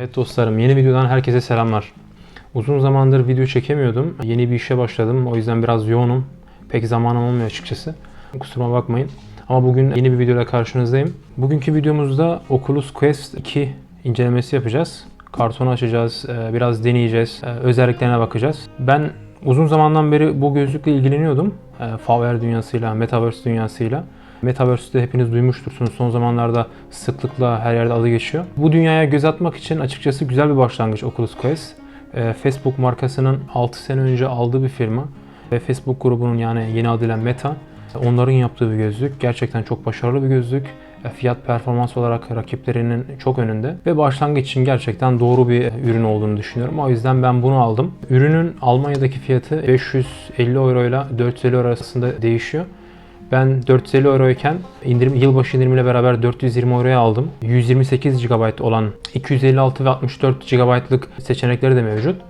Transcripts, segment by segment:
Evet dostlarım yeni videodan herkese selamlar. Uzun zamandır video çekemiyordum. Yeni bir işe başladım. O yüzden biraz yoğunum. Pek zamanım olmuyor açıkçası. Kusuruma bakmayın. Ama bugün yeni bir videoyla karşınızdayım. Bugünkü videomuzda Oculus Quest 2 incelemesi yapacağız. Kartonu açacağız, e, biraz deneyeceğiz, e, özelliklerine bakacağız. Ben uzun zamandan beri bu gözlükle ilgileniyordum. E, VR dünyasıyla, Metaverse dünyasıyla. Metaverse'de hepiniz duymuştursunuz. Son zamanlarda sıklıkla her yerde adı geçiyor. Bu dünyaya göz atmak için açıkçası güzel bir başlangıç Oculus Quest. Ee, Facebook markasının 6 sene önce aldığı bir firma ve Facebook grubunun yani yeni adıyla Meta onların yaptığı bir gözlük. Gerçekten çok başarılı bir gözlük. E, Fiyat performans olarak rakiplerinin çok önünde ve başlangıç için gerçekten doğru bir ürün olduğunu düşünüyorum. O yüzden ben bunu aldım. Ürünün Almanya'daki fiyatı 550 euro ile 450 euro arasında değişiyor. Ben 450 euroyken indirim yılbaşı indirimiyle beraber 420 euroya aldım. 128 GB olan 256 ve 64 GB'lık seçenekleri de mevcut.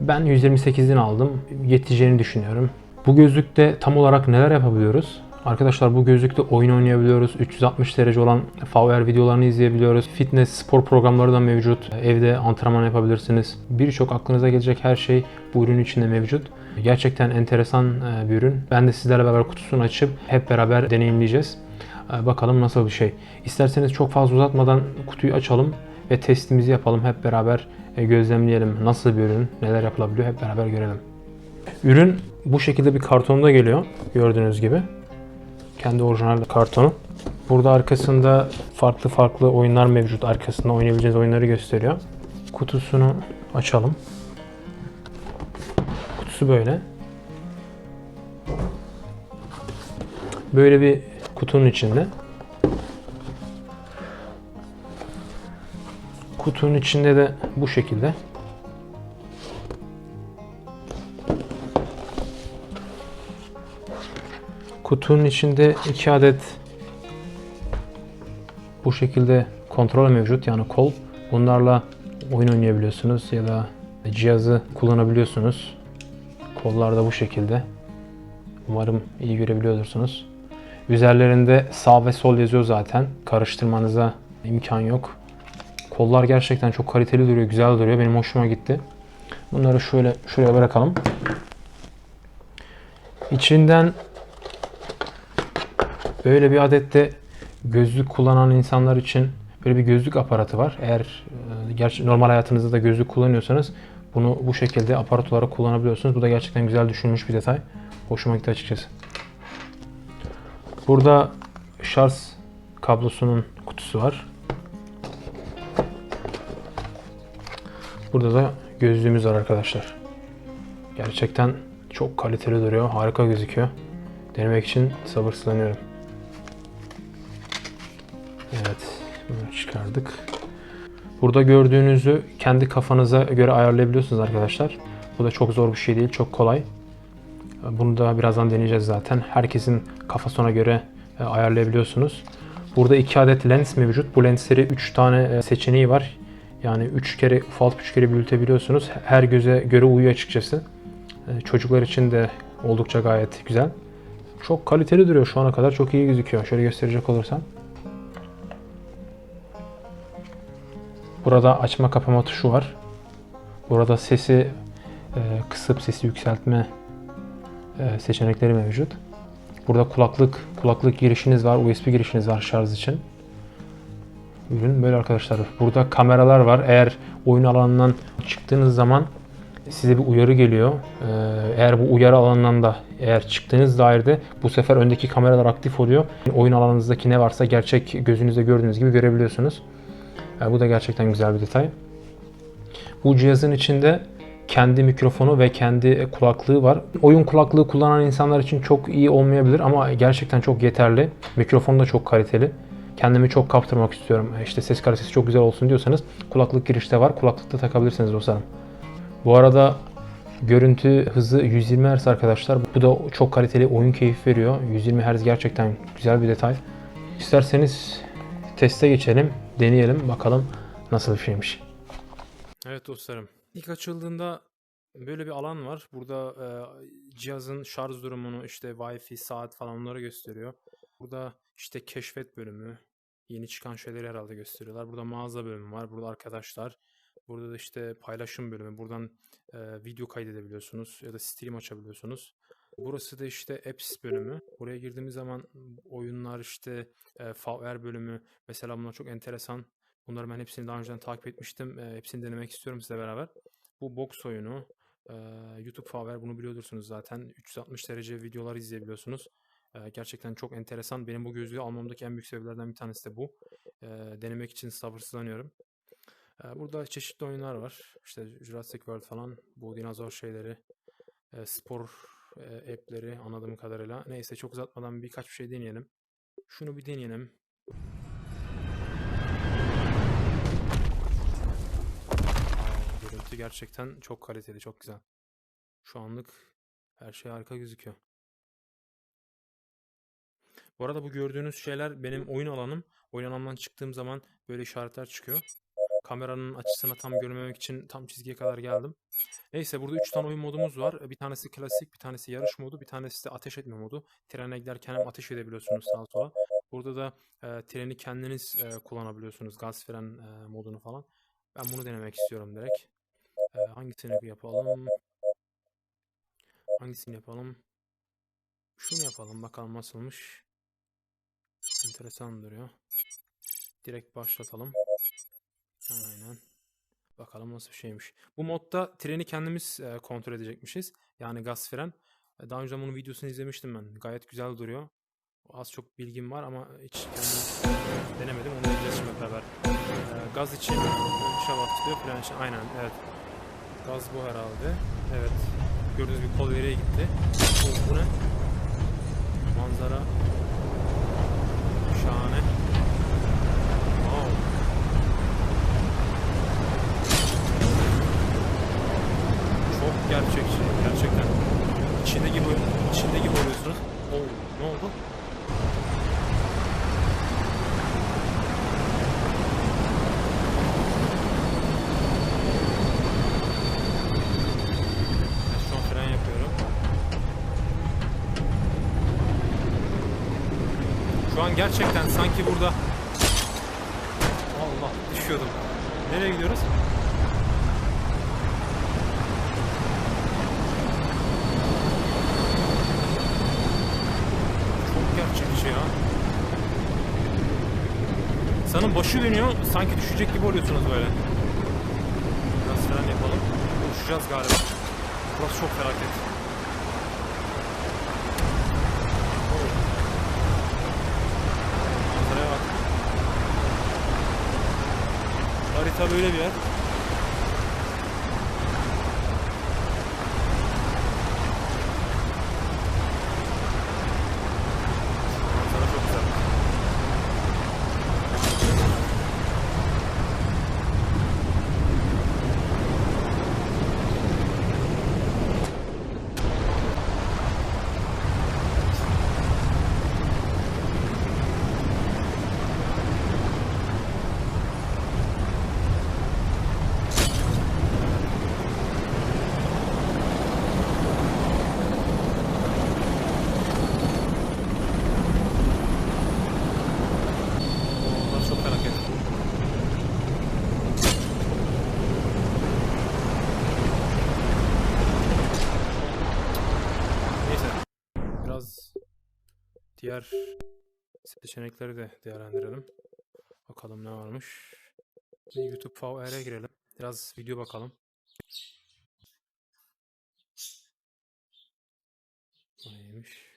Ben 128'ini aldım. Yeteceğini düşünüyorum. Bu gözlükte tam olarak neler yapabiliyoruz? Arkadaşlar bu gözlükte oyun oynayabiliyoruz. 360 derece olan VR videolarını izleyebiliyoruz. Fitness, spor programları da mevcut. Evde antrenman yapabilirsiniz. Birçok aklınıza gelecek her şey bu ürün içinde mevcut. Gerçekten enteresan e, bir ürün. Ben de sizlerle beraber kutusunu açıp hep beraber deneyimleyeceğiz. E, Bakalım nasıl bir şey. İsterseniz çok fazla uzatmadan kutuyu açalım ve testimizi yapalım. Hep beraber e, gözlemleyelim. Nasıl bir ürün, neler yapılabiliyor hep beraber görelim. Ürün bu şekilde bir kartonda geliyor. Gördüğünüz gibi. Kendi orijinal kartonu. Burada arkasında farklı farklı oyunlar mevcut. Arkasında oynayabileceğiniz oyunları gösteriyor. Kutusunu açalım. Kutusu böyle. Böyle bir kutunun içinde. Kutunun içinde de bu şekilde. Kutunun içinde iki adet bu şekilde kontrol mevcut yani kol. Bunlarla oyun oynayabiliyorsunuz ya da cihazı kullanabiliyorsunuz. Kollar da bu şekilde. Umarım iyi görebiliyorsunuz. Üzerlerinde sağ ve sol yazıyor zaten. Karıştırmanıza imkan yok. Kollar gerçekten çok kaliteli duruyor, güzel duruyor. Benim hoşuma gitti. Bunları şöyle şuraya bırakalım. İçinden böyle bir adette gözlük kullanan insanlar için böyle bir gözlük aparatı var. Eğer e, gerçi normal hayatınızda da gözlük kullanıyorsanız bunu bu şekilde aparat olarak kullanabiliyorsunuz. Bu da gerçekten güzel düşünülmüş bir detay. Hoşuma gitti açıkçası. Burada şarj kablosunun kutusu var. Burada da gözlüğümüz var arkadaşlar. Gerçekten çok kaliteli duruyor. Harika gözüküyor. Denemek için sabırsızlanıyorum. Evet, bunu çıkardık. Burada gördüğünüzü kendi kafanıza göre ayarlayabiliyorsunuz arkadaşlar. Bu da çok zor bir şey değil, çok kolay. Bunu da birazdan deneyeceğiz zaten. Herkesin kafasına göre e, ayarlayabiliyorsunuz. Burada iki adet lens mevcut. Bu lensleri 3 tane e, seçeneği var. Yani 3 kere ufaltıp 3 kere büyütebiliyorsunuz. Her göze göre uyuyor açıkçası. E, Çocuklar için de oldukça gayet güzel. Çok kaliteli duruyor şu ana kadar. Çok iyi gözüküyor. Şöyle gösterecek olursam. Burada açma kapama tuşu var. Burada sesi e, kısıp sesi yükseltme e, seçenekleri mevcut. Burada kulaklık kulaklık girişiniz var, USB girişiniz var şarj için. Ürün böyle arkadaşlar. Burada kameralar var. Eğer oyun alanından çıktığınız zaman size bir uyarı geliyor. Ee, Eğer bu uyarı alanından da eğer çıktığınız dairede bu sefer öndeki kameralar aktif oluyor. Oyun alanınızdaki ne varsa gerçek gözünüzde gördüğünüz gibi görebiliyorsunuz. Yani bu da gerçekten güzel bir detay. Bu cihazın içinde kendi mikrofonu ve kendi kulaklığı var. Oyun kulaklığı kullanan insanlar için çok iyi olmayabilir ama gerçekten çok yeterli. Mikrofonu da çok kaliteli. Kendimi çok kaptırmak istiyorum. İşte ses kalitesi çok güzel olsun diyorsanız kulaklık girişte var. Kulaklıkta takabilirsiniz dostlarım. Bu arada görüntü hızı 120 Hz arkadaşlar. Bu da çok kaliteli oyun keyif veriyor. 120 Hz gerçekten güzel bir detay. İsterseniz teste geçelim, deneyelim bakalım nasıl bir şeymiş. Evet dostlarım. İlk açıldığında böyle bir alan var. Burada e, cihazın şarj durumunu işte Wi-Fi, saat falan onları gösteriyor. Burada işte keşfet bölümü, yeni çıkan şeyleri herhalde gösteriyorlar. Burada mağaza bölümü var. Burada arkadaşlar, Burada da işte paylaşım bölümü. Buradan e, video kaydedebiliyorsunuz ya da stream açabiliyorsunuz. Burası da işte apps bölümü. Buraya girdiğimiz zaman oyunlar işte e, VR bölümü. Mesela bunlar çok enteresan. Bunları ben hepsini daha önceden takip etmiştim. E, hepsini denemek istiyorum sizle beraber. Bu boks oyunu. e, YouTube VR bunu biliyordursunuz zaten. 360 derece videolar izleyebiliyorsunuz. E, gerçekten çok enteresan. Benim bu gözlüğü almamdaki en büyük sebeplerden bir tanesi de bu. E, denemek için sabırsızlanıyorum. E, burada çeşitli oyunlar var. İşte Jurassic World falan. Bu dinozor şeyleri. e, spor e, app'leri anladığım kadarıyla. Neyse çok uzatmadan birkaç bir şey deneyelim. Şunu bir deneyelim. Görüntü gerçekten çok kaliteli, çok güzel. Şu anlık her şey harika gözüküyor. Bu arada bu gördüğünüz şeyler benim oyun alanım. Oyun alanından çıktığım zaman böyle işaretler çıkıyor. Kameranın açısına tam görmemek için tam çizgiye kadar geldim. Neyse burada 3 tane oyun modumuz var. Bir tanesi klasik, bir tanesi yarış modu, bir tanesi de ateş etme modu. Trene giderken hem ateş edebiliyorsunuz sağa sola. Burada da e, treni kendiniz e, kullanabiliyorsunuz. Gaz fren e, modunu falan. Ben bunu denemek istiyorum direkt. E, hangisini yapalım? Hangisini yapalım? Şunu yapalım bakalım nasılmış. Enteresan duruyor. Direkt başlatalım. Aynen. Bakalım nasıl bir şeymiş. Bu modda treni kendimiz e, kontrol edecekmişiz. Yani gaz fren. E, Daha önce bunun videosunu izlemiştim ben. Gayet güzel duruyor. Az çok bilgim var ama hiç kendim denemedim. Onu izleyeceğiz şimdi beraber. E, gaz için tuşa basılıyor. Fren için. Aynen evet. Gaz bu herhalde. Evet. Gördüğünüz gibi kol ileriye gitti. Bu, bu ne? Manzara. Şahane. Wow. Çok gerçekçi. Gerçekten. İçinde gibi, içinde gibi oluyorsunuz. Oo, ne oldu? Şu an gerçekten sanki burada Allah düşüyordum. Nereye gidiyoruz? Çok gerçekçi ya. İnsanın başı dönüyor, sanki düşecek gibi oluyorsunuz böyle. Biraz fren yapalım. Uçacağız galiba. Burası çok felaket. Manzaraya bak. Harita böyle bir yer. Manzara çok güzel. Oo, Burası çok felaket. Neyse. Biraz diğer seçenekleri de değerlendirelim. Bakalım ne varmış. YouTube VR'e girelim. Biraz video bakalım. Neymiş?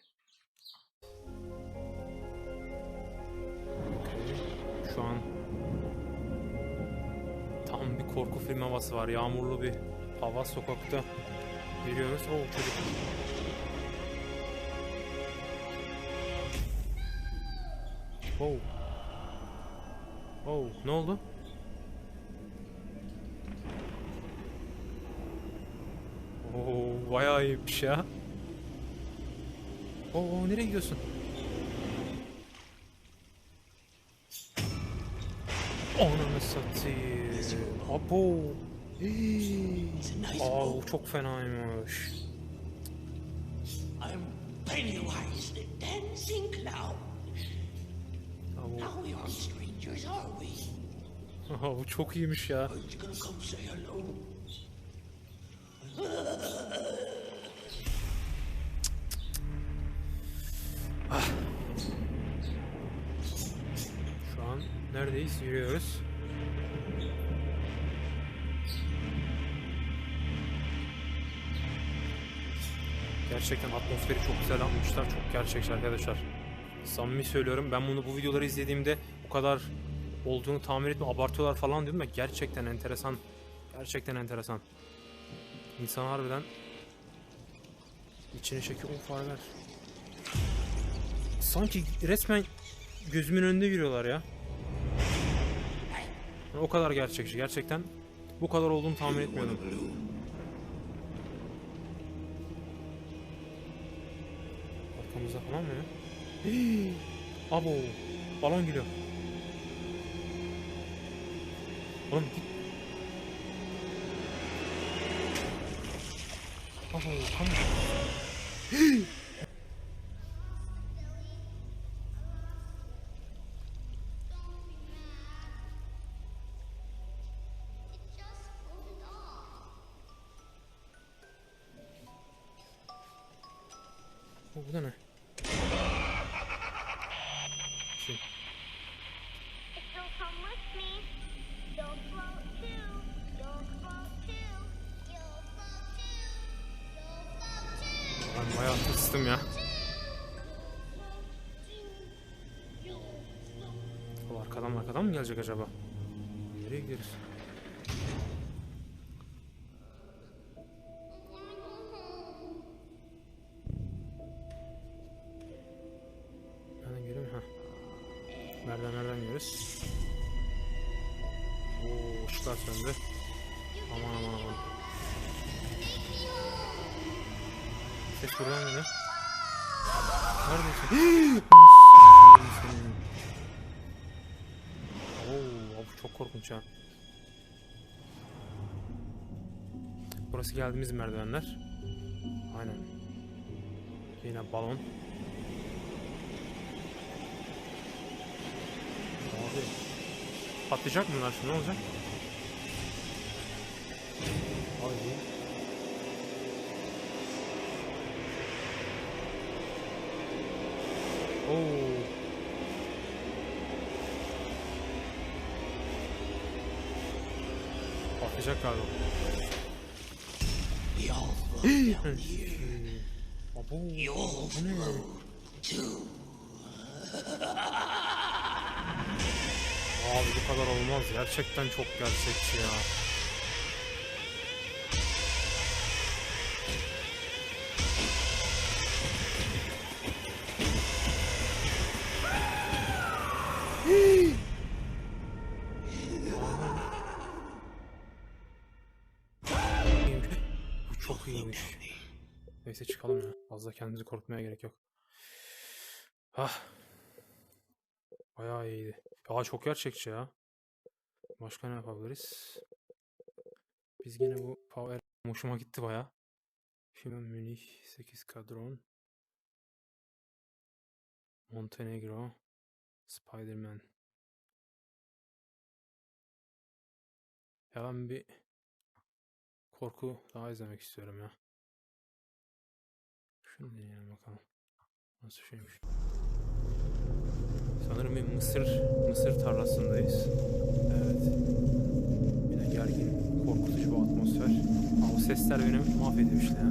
Şu an tam bir korku film havası var. Yağmurlu bir hava sokakta yürüyoruz. O çocuk. Oh. Oh, ne oldu? Oo, bayağı iyiymiş ya. Oo, nereye gidiyorsun? Ananı satayım. Abo. Hii. Aa, çok fenaymış. Aha, bu çok iyiymiş ya. Şu an neredeyiz? Yürüyoruz. Gerçekten atmosferi çok güzel yapmışlar. Çok gerçekçi arkadaşlar. Samimi söylüyorum. Ben bunu bu videoları izlediğimde bu kadar olduğunu tahmin etme abartıyorlar falan diyordum da gerçekten enteresan. Gerçekten enteresan. İnsan harbiden içine çekiyor. O fareler. Sanki resmen gözümün önünde yürüyorlar ya. O kadar gerçekçi. Gerçekten bu kadar olduğunu tahmin etmiyordum. Arkamızda falan mı ya? Hii! Abo. Balon geliyor. Oğlum git. Abo. Kamera. O Ben bayağı tırstım ya. O arkadan arkadan mı gelecek acaba? Nereye gideriz? Çok korkunç ha. Burası geldiğimiz merdivenler. Aynen. Yine balon. Abi. Patlayacak mı bunlar şimdi ne olacak? Ay. Oo. Patlayacak galiba. Abo. Bu ne? Abi bu kadar olmaz. Gerçekten çok gerçekçi ya. İyiymiş. Neyse çıkalım ya. Fazla kendimizi korkmaya gerek yok. Ah. Bayağı iyiydi. Ya çok gerçekçi ya. Başka ne yapabiliriz? Biz gene bu Power hoşuma gitti baya. Şimdi Münih 8 kadron. Montenegro. Spider-Man. Ya ben bir korku daha izlemek istiyorum ya. Şunu deneyelim bakalım. Nasıl şeymiş. Sanırım bir mısır mısır tarlasındayız. Evet. Yine gergin, korkutucu bir atmosfer. Ama o sesler beni mahvediyor işte.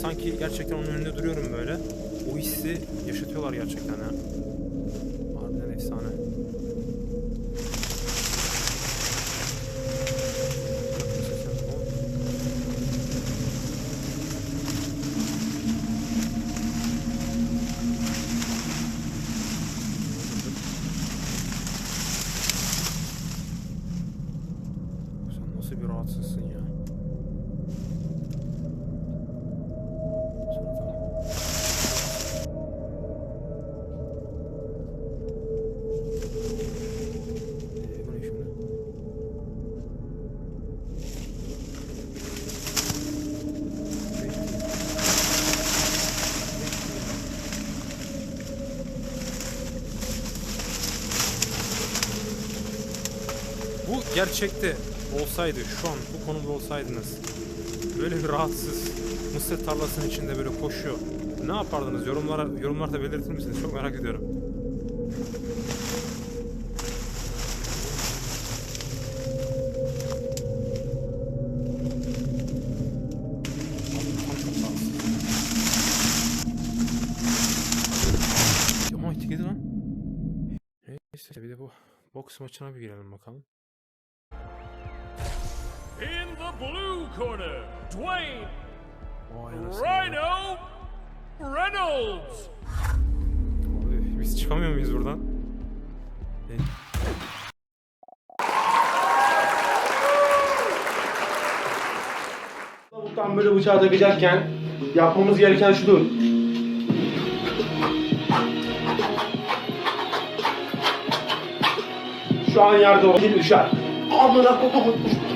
Sanki gerçekten onun önünde duruyorum böyle. O hissi yaşatıyorlar gerçekten ya. Bu gerçekte olsaydı, şu an bu konumda olsaydınız, böyle bir rahatsız mısır tarlasının içinde böyle koşuyor. Ne yapardınız? Yorumlara yorumlarda belirtir misiniz? Çok merak ediyorum. Neyse bir de bu boks maçına bir girelim bakalım. In the blue corner, Dwayne. Rhino Reynolds. Abi, biz çıkamıyor muyuz buradan? Tavuktan böyle bıçağı takacakken yapmamız gereken şudur. Şu an yerde o dil düşer. আমরা কথা বলছি